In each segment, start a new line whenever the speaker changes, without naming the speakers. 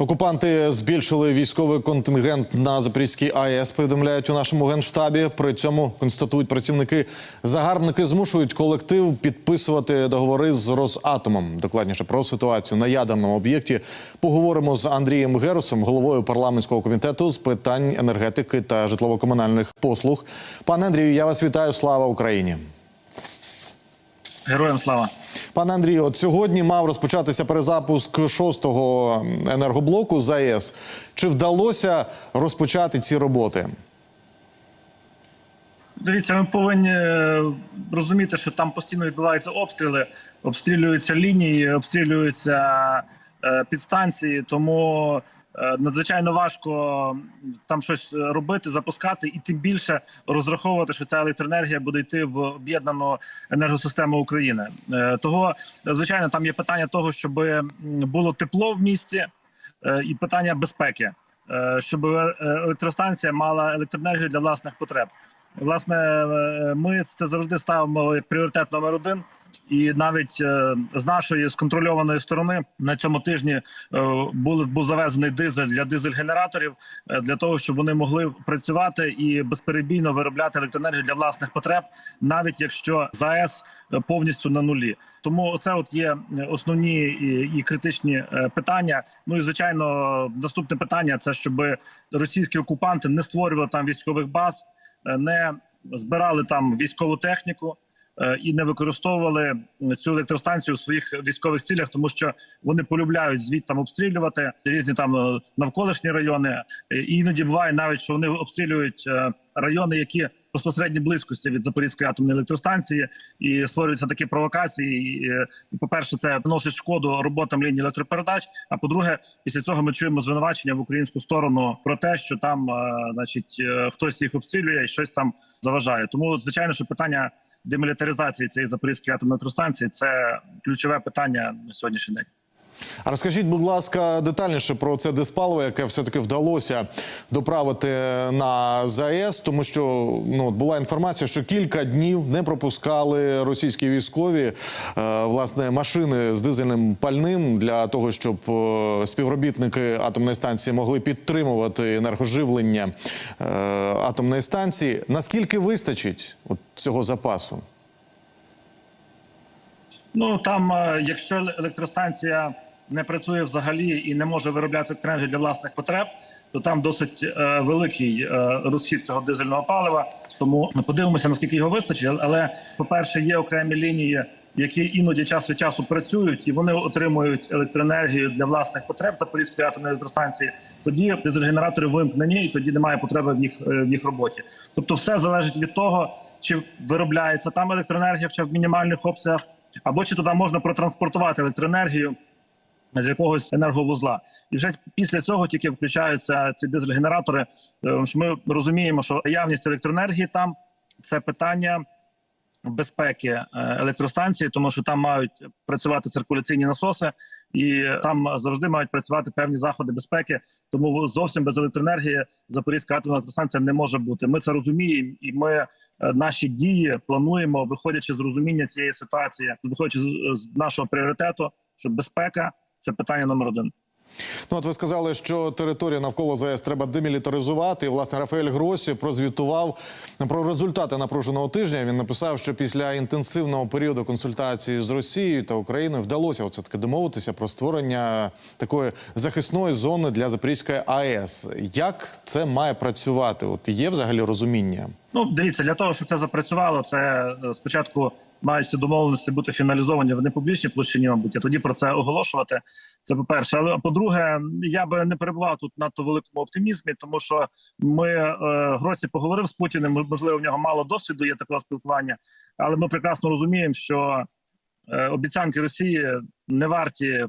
Окупанти збільшили військовий контингент на Запорізькій АЕС. Повідомляють у нашому генштабі. При цьому констатують працівники. Загарбники змушують колектив підписувати договори з Росатомом. Докладніше про ситуацію на ядерному об'єкті поговоримо з Андрієм Герусом, головою парламентського комітету з питань енергетики та житлово-комунальних послуг. Пане Андрію, я вас вітаю. Слава Україні.
Героям слава.
Пане Андрію, от сьогодні мав розпочатися перезапуск шостого енергоблоку ЗАЕС. АЕС. Чи вдалося розпочати ці роботи?
Дивіться, ми повинні е, розуміти, що там постійно відбуваються обстріли, обстрілюються лінії, обстрілюються е, підстанції, тому надзвичайно важко там щось робити, запускати, і тим більше розраховувати, що ця електроенергія буде йти в об'єднану енергосистему України. Е, Того, звичайно, там є питання того, щоб було тепло в місті, е, і питання безпеки, е, щоб е, електростанція мала електроенергію для власних потреб. Власне, е, ми це завжди ставимо як пріоритет номер один. І навіть е, з нашої сконтрольованої сторони на цьому тижні е, був, був завезений дизель для дизель-генераторів е, для того, щоб вони могли працювати і безперебійно виробляти електроенергію для власних потреб, навіть якщо ЗАЕС повністю на нулі. Тому це от є основні і, і критичні питання. Ну і звичайно, наступне питання це щоб російські окупанти не створювали там військових баз не збирали там військову техніку і не використовували цю електростанцію у своїх військових цілях, тому що вони полюбляють звідти обстрілювати різні там е, навколишні райони. Е, І іноді буває навіть, що вони обстрілюють е, райони, які безпосередньо близькості від Запорізької атомної електростанції, і створюються такі провокації. І, е, по-перше, це носить шкоду роботам лінії електропередач. А по-друге, після цього ми чуємо звинувачення в українську сторону про те, що там, е, значить, е, хтось їх обстрілює і щось там заважає. Тому звичайно, що питання демілітаризації цієї запорізької атомної електростанції це ключове питання на сьогоднішній день.
А розкажіть, будь ласка, детальніше про це диспаливо, яке все-таки вдалося доправити на ЗАЕС, тому що ну була інформація, що кілька днів не пропускали російські військові е, власне машини з дизельним пальним для того, щоб е, співробітники атомної станції могли підтримувати енергоживлення е, атомної станції. Наскільки вистачить от цього запасу?
Ну там, е, якщо електростанція не працює взагалі і не може виробляти електроенергію для власних потреб, то там досить е, великий е, розхід цього дизельного палива. Тому ми подивимося, наскільки його вистачить. Але, по-перше, є окремі лінії, які іноді час від часу працюють, і вони отримують електроенергію для власних потреб Запорізької атомної електростанції. Тоді дизель-генератори вимкнені, і тоді немає потреби в їх е, в їх роботі. Тобто, все залежить від того, чи виробляється там електроенергія, чи в мінімальних обсягах, або чи туди можна протранспортувати електроенергію з якогось енерговузла, і вже після цього тільки включаються ці дизель-генератори. Е, Ми розуміємо, що наявність електроенергії там це питання безпеки е, електростанції, тому що там мають працювати циркуляційні насоси, і там завжди мають працювати певні заходи безпеки. Тому зовсім без електроенергії Запорізька атомна електростанція не може бути. Ми це розуміємо, і ми е, наші дії плануємо, виходячи з розуміння цієї ситуації, виходячи з, з нашого пріоритету, що безпека це питання номер один.
Ну, от ви сказали, що територію навколо ЗАЕС треба демілітаризувати. І, власне, Рафаель Гросі прозвітував про результати напруженого тижня. Він написав, що після інтенсивного періоду консультації з Росією та Україною вдалося оце таки домовитися про створення такої захисної зони для Запорізької АЕС. Як це має працювати? От є взагалі розуміння?
Ну, дивіться, для того, щоб це запрацювало, це е, спочатку мають домовленості бути фіналізовані в непублічній площині, мабуть, а тоді про це оголошувати. Це по перше. Але по-друге, я би не перебував тут надто великому оптимізмі, тому що ми е, Гросі поговорив з Путіним. Можливо, в нього мало досвіду є такого спілкування, але ми прекрасно розуміємо, що е, обіцянки Росії не варті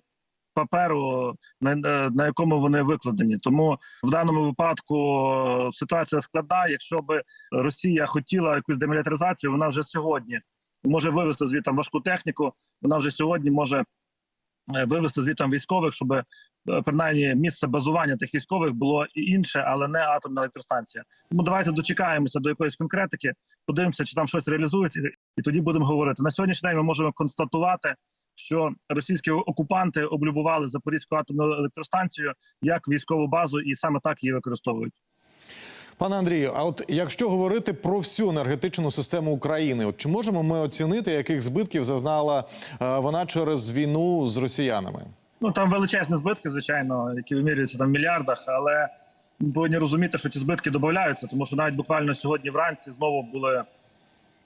паперу, на, на якому вони викладені. Тому в даному випадку е, ситуація складна. Якщо би Росія хотіла якусь демілітаризацію, вона вже сьогодні може вивести звідти важку техніку. Вона вже сьогодні може е, вивести звідти військових, щоб е, принаймні місце базування тих військових було і інше, але не атомна електростанція. Тому давайте дочекаємося до якоїсь конкретики, подивимося, чи там щось реалізується, і тоді будемо говорити. На сьогоднішній день ми можемо констатувати, що російські окупанти облюбували Запорізьку атомну електростанцію як військову базу, і саме так її використовують.
Пане Андрію, а от якщо говорити про всю енергетичну систему України, от чи можемо ми оцінити, яких збитків зазнала е, вона через війну з росіянами?
Ну там величезні збитки, звичайно, які вимірюються там в мільярдах, але ми повинні розуміти, що ті збитки додаються, тому що навіть буквально сьогодні вранці знову були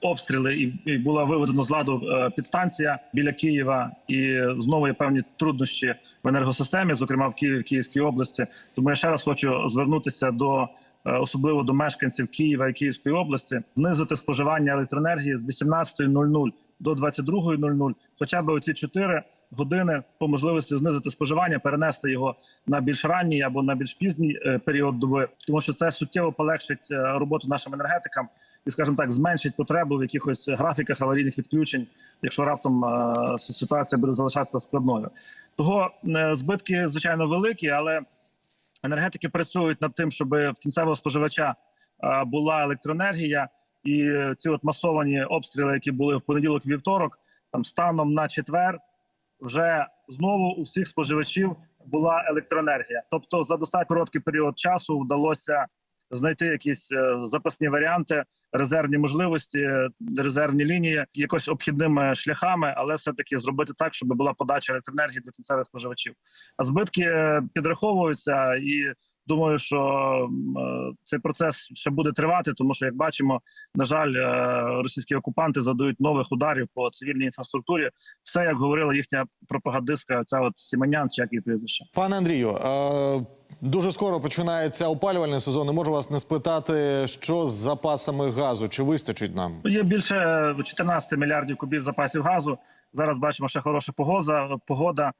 обстріли, і, була виведена з ладу е, підстанція біля Києва, і знову є певні труднощі в енергосистемі, зокрема в Києві, в Київській області. Тому я ще раз хочу звернутися до е, особливо до мешканців Києва і Київської області, знизити споживання електроенергії з 18.00 до 22.00, хоча б оці 4 години по можливості знизити споживання, перенести його на більш ранній або на більш пізній е, період доби, тому що це суттєво полегшить роботу нашим енергетикам і, скажімо так, зменшить потребу в якихось графіках аварійних відключень, якщо раптом е, ситуація буде залишатися складною. Того е, збитки звичайно великі, але енергетики працюють над тим, щоб в кінцевого споживача е, була електроенергія, і ці от масовані обстріли, які були в понеділок, вівторок, там станом на четвер, вже знову у всіх споживачів була електроенергія. Тобто, за достатньо короткий період часу вдалося знайти якісь е, запасні варіанти, резервні можливості, резервні лінії, якось обхідними шляхами, але все таки зробити так, щоб була подача електроенергії до кінцевих споживачів. А збитки е, підраховуються, і думаю, що е, цей процес ще буде тривати, тому що, як бачимо, на жаль, російські окупанти задають нових ударів по цивільній інфраструктурі. Все як говорила їхня пропагандистка, ця от Сіманян, чи як її прізвище.
Пане Андрію, дуже скоро починається опалювальний сезон. і Можу вас не спитати, що з запасами газу, чи вистачить нам?
Є більше 14 мільярдів кубів запасів газу. Зараз бачимо ще хороша погода, погода е,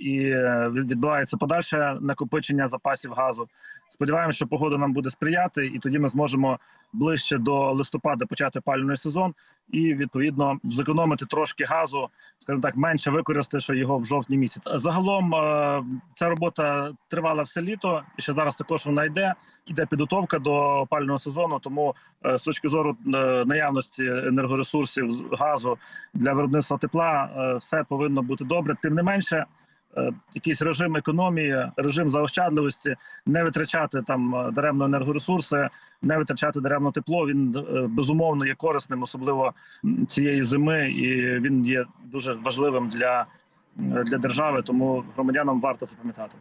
і е, відбувається подальше накопичення запасів газу. Сподіваємося, що погода нам буде сприяти, і тоді ми зможемо ближче до листопада почати опалювальний сезон і відповідно зекономити трошки газу, скажімо так, менше використати його в жовтні місяць. Загалом е, ця робота тривала все літо, і ще зараз також вона йде. Іде підготовка до опалювального сезону. Тому е, з точки зору е, наявності енергоресурсів газу для виробництва тепла, е, все повинно бути добре. Тим не менше. Е, Якийсь режим економії, режим заощадливості, не витрачати там е, даремно енергоресурси, не витрачати даремно тепло. Він е, безумовно є корисним, особливо цієї зими, і він є дуже важливим для, для держави. Тому громадянам варто це пам'ятати.